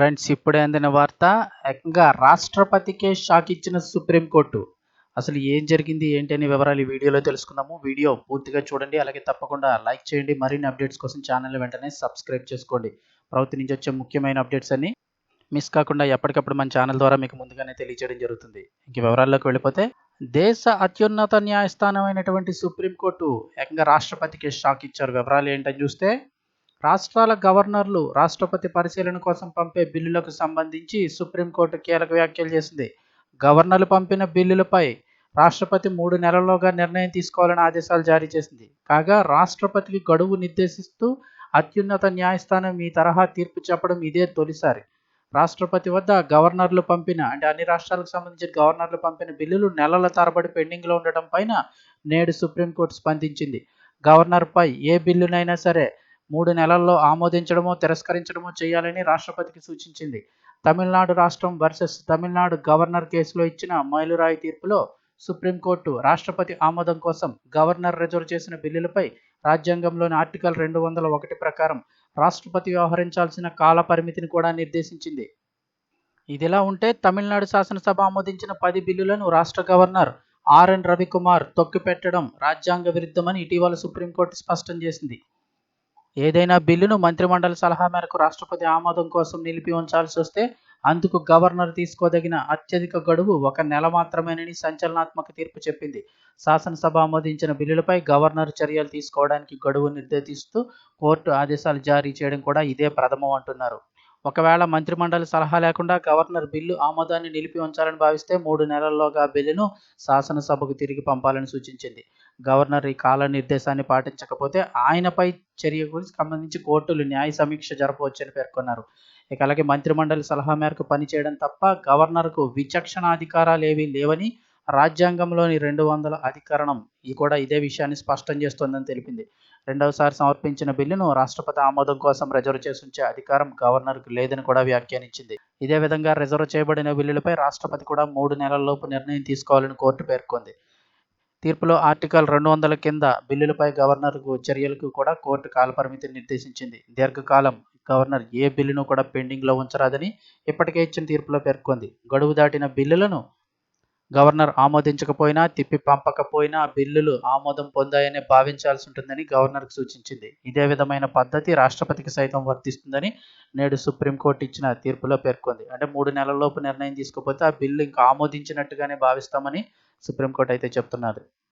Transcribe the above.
Friends ఇప్పుడే అందిన వార్త ఏకంగా రాష్ట్రపతికే షాక్ ఇచ్చిన సుప్రీంకోర్టు అసలు ఏం జరిగింది ఏంటి అనే వివరాలు ఈ వీడియోలో తెలుసుకుందాము. వీడియో పూర్తిగా చూడండి అలాగే తప్పకుండా లైక్ చేయండి. మరిన్ని అప్డేట్స్ కోసం ఛానల్ వెంటనే సబ్స్క్రైబ్ చేసుకోండి. ప్రభుత్వం నుంచి వచ్చే ముఖ్యమైన అప్డేట్స్ అన్ని మిస్ కాకుండా ఎప్పటికప్పుడు మన ఛానల్ ద్వారా మీకు ముందుగానే తెలియజేయడం జరుగుతుంది. ఇంక వివరాల్లోకి వెళ్ళిపోతే దేశ అత్యున్నత న్యాయస్థానమైనటువంటి సుప్రీంకోర్టు ఏకంగా రాష్ట్రపతికి షాక్ ఇచ్చారు. వివరాలు ఏంటని చూస్తే రాష్ట్రాల గవర్నర్లు రాష్ట్రపతి పరిశీలన కోసం పంపే బిల్లులకు సంబంధించి సుప్రీంకోర్టు కీలక వ్యాఖ్యలు చేసింది. గవర్నర్లు పంపిన బిల్లులపై రాష్ట్రపతి మూడు నెలల్లోగా నిర్ణయం తీసుకోవాలని ఆదేశాలు జారీ చేసింది. కాగా రాష్ట్రపతికి గడువు నిర్దేశిస్తూ అత్యున్నత న్యాయస్థానం ఈ తరహా తీర్పు చెప్పడం ఇదే తొలిసారి. రాష్ట్రపతి వద్ద గవర్నర్లు పంపిన అంటే అన్ని రాష్ట్రాలకు సంబంధించిన గవర్నర్లు పంపిన బిల్లులు నెలల తరబడి పెండింగ్లో ఉండటం పైన నేడు సుప్రీంకోర్టు స్పందించింది. గవర్నర్పై ఏ బిల్లునైనా సరే మూడు నెలల్లో ఆమోదించడమో తిరస్కరించడమో చేయాలని రాష్ట్రపతికి సూచించింది. తమిళనాడు రాష్ట్రం వర్సెస్ తమిళనాడు గవర్నర్ కేసులో ఇచ్చిన మైలురాయి తీర్పులో సుప్రీంకోర్టు రాష్ట్రపతి ఆమోదం కోసం గవర్నర్ రిజర్వ్ చేసిన బిల్లులపై రాజ్యాంగంలోని ఆర్టికల్ రెండు వందల ఒకటి ప్రకారం రాష్ట్రపతి వ్యవహరించాల్సిన కాల పరిమితిని కూడా నిర్దేశించింది. ఇదిలా ఉంటే తమిళనాడు శాసనసభ ఆమోదించిన పది బిల్లులను రాష్ట్ర గవర్నర్ ఆర్ఎన్ రవికుమార్ తొక్కిపెట్టడం రాజ్యాంగ విరుద్ధమని ఇటీవల సుప్రీంకోర్టు స్పష్టం చేసింది. ఏదైనా బిల్లును మంత్రిమండలి సలహా మేరకు రాష్ట్రపతి ఆమోదం కోసం నిలిపి ఉంచాల్సి వస్తే అందుకు గవర్నర్ తీసుకోదగిన అత్యధిక గడువు ఒక నెల మాత్రమేనని సంచలనాత్మక తీర్పు చెప్పింది. శాసనసభ ఆమోదించిన బిల్లులపై గవర్నర్ చర్యలు తీసుకోవడానికి గడువు నిర్దేశిస్తూ కోర్టు ఆదేశాలు జారీ చేయడం కూడా ఇదే ప్రథమం అంటున్నారు. ఒకవేళ మంత్రిమండలి సలహా లేకుండా గవర్నర్ బిల్లు ఆమోదాన్ని నిలిపి ఉంచాలని భావిస్తే మూడు నెలల్లోగా బిల్లును శాసనసభకు తిరిగి పంపాలని సూచించింది. గవర్నర్ ఈ కాల నిర్దేశాన్ని పాటించకపోతే ఆయనపై చర్యకు సంబంధించి కోర్టులు న్యాయ సమీక్ష జరపవచ్చని పేర్కొన్నారు. ఇక అలాగే మంత్రిమండలి సలహా మేరకు పనిచేయడం తప్ప గవర్నర్కు విచక్షణ అధికారాలు ఏవీ లేవని రాజ్యాంగంలోని రెండు వందల అధికరణం ఈ కూడా ఇదే విషయాన్ని స్పష్టం చేస్తోందని తెలిపింది. రెండవసారి సమర్పించిన బిల్లును రాష్ట్రపతి ఆమోదం కోసం రిజర్వ్ చేసి ఉంచే అధికారం గవర్నర్కు లేదని కూడా వ్యాఖ్యానించింది. ఇదే విధంగా రిజర్వ్ చేయబడిన బిల్లులపై రాష్ట్రపతి కూడా మూడు నెలల్లోపు నిర్ణయం తీసుకోవాలని కోర్టు పేర్కొంది. తీర్పులో ఆర్టికల్ రెండు వందల కింద బిల్లులపై గవర్నర్కు చర్యలకు కూడా కోర్టు కాలపరిమితిని నిర్దేశించింది. దీర్ఘకాలం గవర్నర్ ఏ బిల్లును కూడా పెండింగ్లో ఉంచరాదని ఇప్పటికే ఇచ్చిన తీర్పులో పేర్కొంది. గడువు దాటిన బిల్లులను గవర్నర్ ఆమోదించకపోయినా తిప్పి పంపకపోయినా బిల్లులు ఆమోదం పొందాయని భావించాల్సి ఉంటుందని గవర్నర్కు సూచించింది. ఇదే విధమైన పద్ధతి రాష్ట్రపతికి సైతం వర్తిస్తుందని నేడు సుప్రీంకోర్టు ఇచ్చిన తీర్పులో పేర్కొంది. అంటే మూడు నెలల్లోపు నిర్ణయం తీసుకోకపోతే ఆ బిల్లు ఇంకా ఆమోదించినట్టుగానే భావిస్తామని సుప్రీంకోర్టు అయితే చెప్తున్నారు